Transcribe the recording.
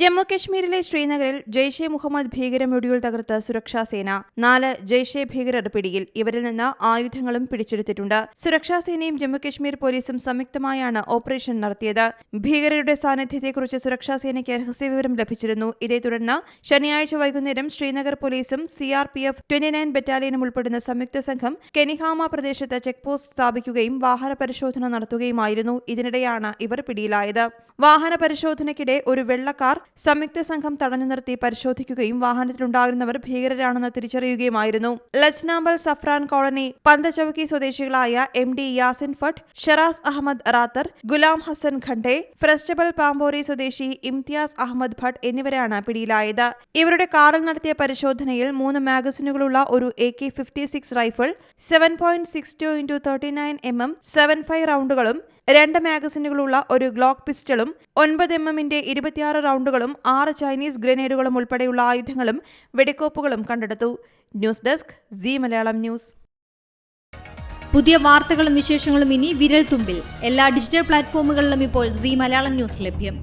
ജമ്മു കശ്മീരിലെ ശ്രീനഗറിൽ ജെയ്ഷെ മുഹമ്മദ് ഭീകര മൊഡ്യൂൾ തകർത്ത സുരക്ഷാ സേന നാല് ജെയ്ഷെ ഭീകരർ പിടിയിൽ ഇവരിൽ നിന്ന് ആയുധങ്ങളും പിടിച്ചെടുത്തിട്ടുണ്ട്. സുരക്ഷാ സേനയും ജമ്മു കശ്മീർ പോലീസും സംയുക്തമായാണ് ഓപ്പറേഷൻ നടത്തിയത്. ഭീകരരുടെ സാന്നിധ്യത്തെക്കുറിച്ച് സുരക്ഷാ സേനയ്ക്ക് രഹസ്യവിവരം ലഭിച്ചിരുന്നു. ഇതേ തുടർന്ന് ശനിയാഴ്ച വൈകുന്നേരം ശ്രീനഗർ പോലീസും C R P F twenty nine ബറ്റാലിയനും ഉൾപ്പെടുന്ന സംയുക്ത സംഘം കെനിഹാമ പ്രദേശത്ത് ചെക്ക് പോസ്റ്റ് സ്ഥാപിക്കുകയും വാഹന പരിശോധന നടത്തുകയുമായിരുന്നു. ഇതിനിടെയാണ് ഇവർ പിടിയിലായത്. വാഹന പരിശോധനയ്ക്കിടെ ഒരു വെള്ളക്കാർ സംയുക്ത സംഘം തടഞ്ഞു നിർത്തി പരിശോധിക്കുകയും വാഹനത്തിലുണ്ടായിരുന്നവർ ഭീകരരാണെന്ന് തിരിച്ചറിയുകയുമായിരുന്നു. ലസ്നാമ്പൽ സഫ്രാൻ കോളനി പന്തചൌക്കി സ്വദേശികളായ എം ഡി യാസിൻ ഫട്ട് ഷറാസ് അഹമ്മദ് റാത്തർ ഗുലാം ഹസൻ ഖണ്ഡെ ഫ്രസ്റ്റബൽ പാമ്പോറി സ്വദേശി ഇംതിയാസ് അഹമ്മദ് ഭട്ട് എന്നിവരാണ് പിടിയിലായത്. ഇവരുടെ കാറിൽ നടത്തിയ പരിശോധനയിൽ മൂന്ന് മാഗസിനുകളുള്ള ഒരു A K fifty six rifle seven point six two into thirty nine M M seven five റൗണ്ടുകളും രണ്ട് മാഗസിനുകളുള്ള ഒരു ഗ്ലോക്ക് പിസ്റ്റളും ഒൻപത് എം എമ്മിന്റെ ഇരുപത്തിയാറ് റൗണ്ടുകളും ആറ് ചൈനീസ് ഗ്രനേഡുകളും ഉൾപ്പെടെയുള്ള ആയുധങ്ങളും വെടിക്കോപ്പുകളും കണ്ടെടുത്തു. News desk Zee Malayalam news. പുതിയ വാർത്തകളും വിശേഷങ്ങളും ഇനി വിരൽ തുമ്പിൽ എല്ലാ ഡിജിറ്റൽ പ്ലാറ്റ്ഫോമുകളിലും ഇപ്പോൾ സി മലയാളം ന്യൂസ് ലഭ്യം.